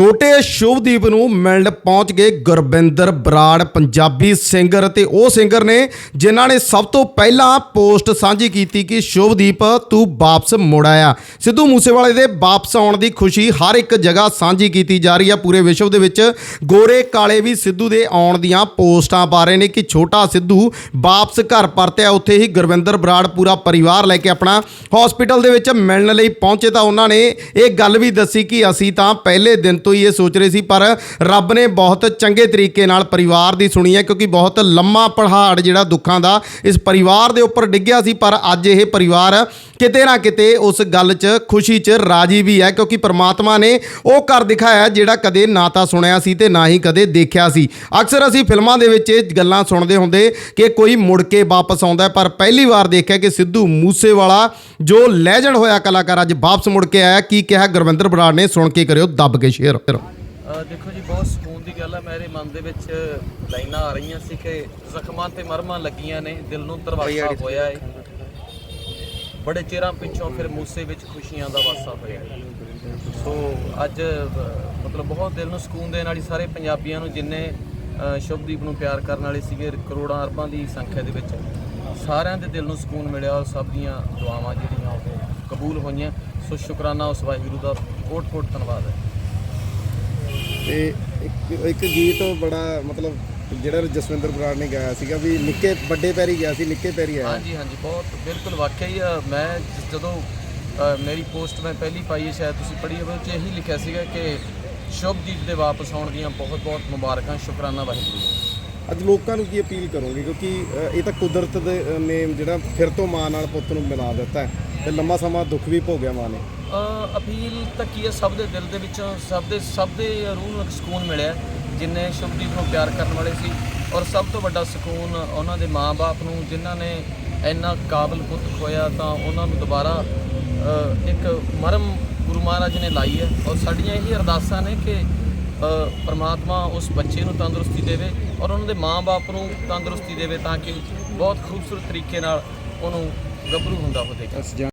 ਛੋਟੇ ਸ਼ੁਭਦੀਪ ਨੂੰ ਮਿਲਣ ਪਹੁੰਚ ਗਏ ਗੁਰਬਿੰਦਰ ਬਰਾੜ, ਪੰਜਾਬੀ ਸਿੰਗਰ ਤੇ ਉਹ ਸਿੰਗਰ ਨੇ ਜਿਨ੍ਹਾਂ ਨੇ ਸਭ ਤੋਂ ਪਹਿਲਾਂ ਪੋਸਟ ਸਾਂਝੀ ਕੀਤੀ ਕਿ ਸ਼ੁਭਦੀਪ, ਤੂੰ ਵਾਪਸ ਮੁੜ ਆਇਆ। ਸਿੱਧੂ ਮੂਸੇਵਾਲੇ ਦੇ ਵਾਪਸ ਆਉਣ ਦੀ ਖੁਸ਼ੀ ਹਰ ਇੱਕ ਜਗ੍ਹਾ ਸਾਂਝੀ ਕੀਤੀ ਜਾ ਰਹੀ ਹੈ। ਪੂਰੇ ਵਿਸ਼ਵ ਦੇ ਵਿੱਚ ਗੋਰੇ ਕਾਲੇ ਵੀ ਸਿੱਧੂ ਦੇ ਆਉਣ ਦੀਆਂ ਪੋਸਟਾਂ ਪਾ ਰਹੇ ਨੇ ਕਿ ਛੋਟਾ ਸਿੱਧੂ ਵਾਪਸ ਘਰ ਪਰਤਿਆ। ਉੱਥੇ ਹੀ ਗੁਰਵਿੰਦਰ ਬਰਾੜ ਪੂਰਾ ਪਰਿਵਾਰ ਲੈ ਕੇ ਆਪਣਾ ਹਸਪੀਟਲ ਦੇ ਵਿੱਚ ਮਿਲਣ ਲਈ ਪਹੁੰਚੇ ਤਾਂ ਉਹਨਾਂ ਨੇ ਇਹ ਗੱਲ ਵੀ ਦੱਸੀ ਕਿ ਅਸੀਂ ਤਾਂ ਪਹਿਲੇ ਦਿਨ ਤੋਂ ਹੀ ਇਹ ਸੋਚ ਰਹੇ ਸੀ, ਪਰ ਰੱਬ ਨੇ ਬਹੁਤ ਚੰਗੇ ਤਰੀਕੇ ਨਾਲ ਪਰਿਵਾਰ ਦੀ ਸੁਣੀ ਹੈ, ਕਿਉਂਕਿ ਬਹੁਤ ਲੰਮਾ ਪਹਾੜ ਜਿਹੜਾ ਦੁੱਖਾਂ ਦਾ ਇਸ ਪਰਿਵਾਰ ਦੇ ਉੱਪਰ ਡਿੱਗਿਆ ਸੀ, ਪਰ ਅੱਜ ਇਹ ਪਰਿਵਾਰ ਕਿਤੇ ਨਾ ਕਿਤੇ ਉਸ ਗੱਲ 'ਚ ਖੁਸ਼ੀ 'ਚ ਰਾਜੀ ਵੀ ਹੈ, ਕਿਉਂਕਿ ਪ੍ਰਮਾਤਮਾ ਨੇ ਉਹ ਘਰ ਦਿਖਾਇਆ ਜਿਹੜਾ ਕਦੇ ਨਾ ਤਾਂ ਸੁਣਿਆ ਸੀ ਤੇ ਨਾ ਹੀ ਕਦੇ ਦੇਖਿਆ ਸੀ। ਅਕਸਰ ਅਸੀਂ ਫਿਲਮਾਂ ਦੇ ਵਿੱਚ ਇਹ ਗੱਲਾਂ ਸੁਣਦੇ ਹੁੰਦੇ ਕਿ ਕੋਈ ਮੁੜ ਕੇ ਵਾਪਸ ਆਉਂਦਾ ਪਰ ਪਹਿਲੀ ਵਾਰ ਦੇਖਿਆ ਕਿ ਸਿੱਧੂ ਮੂਸੇਵਾਲਾ ਜੋ ਲੈਜੈਂਡ ਹੋਇਆ ਕਲਾਕਾਰ ਅੱਜ ਵਾਪਸ ਮੁੜ ਕੇ ਆਇਆ ਕੀ ਕਿਹਾ ਗੁਰਵਿੰਦਰ ਬਰਾੜ ਨੇ? ਸੁਣ ਕੇ ਕਰਿਓ ਦੱਬ ਕੇ ਸ਼ੇਅਰ ਦੇਖੋ ਜੀ ਬਹੁਤ ਸਕੂਨ ਦੀ ਗੱਲ ਹੈ ਮੇਰੇ ਮਨ ਦੇ ਵਿੱਚ ਲਾਈਨਾਂ ਆ ਰਹੀਆਂ ਸੀ ਕਿ ਜ਼ਖਮਾਂ ਤੇ ਮਰਮਾਂ ਲੱਗੀਆਂ ਨੇ ਦਿਲ ਨੂੰ ਦਰਵਾਜ਼ਾ ਹੋਇਆ ਹੈ ਬੜੇ ਚਿਰਾਂ ਪਿੱਛੋਂ ਫਿਰ ਮੂਸੇ ਵਿੱਚ ਖੁਸ਼ੀਆਂ ਦਾ ਵਾਸਾ ਹੋਇਆ। ਸੋ ਅੱਜ ਮਤਲਬ ਬਹੁਤ ਦਿਲ ਨੂੰ ਸਕੂਨ ਦੇਣ ਵਾਲੀ ਸਾਰੇ ਪੰਜਾਬੀਆਂ ਨੂੰ ਜਿੰਨੇ ਸ਼ੁਭਦੀਪ ਨੂੰ ਪਿਆਰ ਕਰਨ ਵਾਲੇ ਸੀਗੇ ਕਰੋੜਾਂ ਅਰਬਾਂ ਦੀ ਸੰਖਿਆ ਦੇ ਵਿੱਚ ਸਾਰਿਆਂ ਦੇ ਦਿਲ ਨੂੰ ਸਕੂਨ ਮਿਲਿਆ ਔਰ ਸਭ ਦੀਆਂ ਦੁਆਵਾਂ ਜਿਹੜੀਆਂ ਉਹ ਕਬੂਲ ਹੋਈਆਂ। ਸੋ ਸ਼ੁਕਰਾਨਾ ਉਸ ਵਾਹਿਗੁਰੂ ਦਾ ਕੋਟ-ਕੋਟ ਧੰਨਵਾਦ ਹੈ। ਤੇ ਇੱਕ ਇੱਕ ਗੀਤ ਬੜਾ ਮਤਲਬ ਜਿਹੜਾ ਜਸਵਿੰਦਰ ਬਰਾੜ ਨੇ ਗਾਇਆ ਸੀਗਾ ਵੀ ਨਿੱਕੇ ਵੱਡੇ ਪੈਰੀ ਗਿਆ ਸੀ ਨਿੱਕੇ ਪੈਰੀ ਆਇਆ। ਹਾਂਜੀ ਹਾਂਜੀ ਬਹੁਤ ਬਿਲਕੁਲ ਵਾਕਿਆ ਹੀ ਮੈਂ ਜਦੋਂ ਮੇਰੀ ਪੋਸਟ ਮੈਂ ਪਹਿਲੀ ਪਾਈ ਹੈ ਸ਼ਾਇਦ ਤੁਸੀਂ ਪੜ੍ਹੀ ਹੋਵੇ ਉਹ 'ਚ ਇਹੀ ਲਿਖਿਆ ਸੀਗਾ ਕਿ ਸ਼ੁਭਦੀਪ ਦੇ ਵਾਪਸ ਆਉਣ ਦੀਆਂ ਬਹੁਤ ਬਹੁਤ ਮੁਬਾਰਕਾਂ ਸ਼ੁਕਰਾਨਾ ਵਾਹਿਗੁਰੂ। ਅੱਜ ਲੋਕਾਂ ਨੂੰ ਕੀ ਅਪੀਲ ਕਰੋਗੇ? ਕਿਉਂਕਿ ਇਹ ਤਾਂ ਕੁਦਰਤ ਦੇ ਨੇ ਜਿਹੜਾ ਫਿਰ ਤੋਂ ਮਾਂ ਨਾਲ ਪੁੱਤ ਨੂੰ ਮਿਲਾ ਦਿੱਤਾ ਹੈ ਤੇ ਲੰਮਾ ਸਮਾਂ ਦੁੱਖ ਵੀ ਭੋਗਿਆ ਮਾਂ ਨੇ। ਅਪੀਲ ਤਾਂ ਕੀ ਹੈ? ਸਭ ਦੇ ਦਿਲ ਦੇ ਵਿੱਚ ਸਭ ਦੇ ਸਭ ਦੇ ਰੂਹ ਨੂੰ ਇੱਕ ਸਕੂਨ ਮਿਲਿਆ ਜਿਨਨੇ ਸ਼ੁਭਦੀਪ ਨੂੰ ਪਿਆਰ ਕਰਨ ਵਾਲੇ ਸੀ ਔਰ ਸਭ ਤੋਂ ਵੱਡਾ ਸਕੂਨ ਉਹਨਾਂ ਦੇ ਮਾਪੇ ਨੂੰ, ਜਿਨ੍ਹਾਂ ਨੇ ਇੰਨਾ ਕਾਬਲ ਪੁੱਤ ਖੋਇਆ ਤਾਂ ਉਹਨਾਂ ਨੂੰ ਦੁਬਾਰਾ ਇੱਕ ਮਰਮ ਗੁਰੂ ਮਹਾਰਾਜ ਨੇ ਲਾਈ ਹੈ। ਔਰ ਸਾਡੀਆਂ ਇਹ ਅਰਦਾਸਾਂ ਨੇ ਕਿ ਪਰਮਾਤਮਾ ਉਸ ਬੱਚੇ ਨੂੰ ਤੰਦਰੁਸਤੀ ਦੇਵੇ ਔਰ ਉਹਨਾਂ ਦੇ ਮਾਪੇ ਨੂੰ ਤੰਦਰੁਸਤੀ ਦੇਵੇ ਤਾਂ ਕਿ ਬਹੁਤ ਖੂਬਸੂਰਤ ਤਰੀਕੇ ਨਾਲ ਉਹਨੂੰ ਗੱਭਰੂ ਹੁੰਦਾ ਹੋਵੇਗਾ ਅਸੀਂ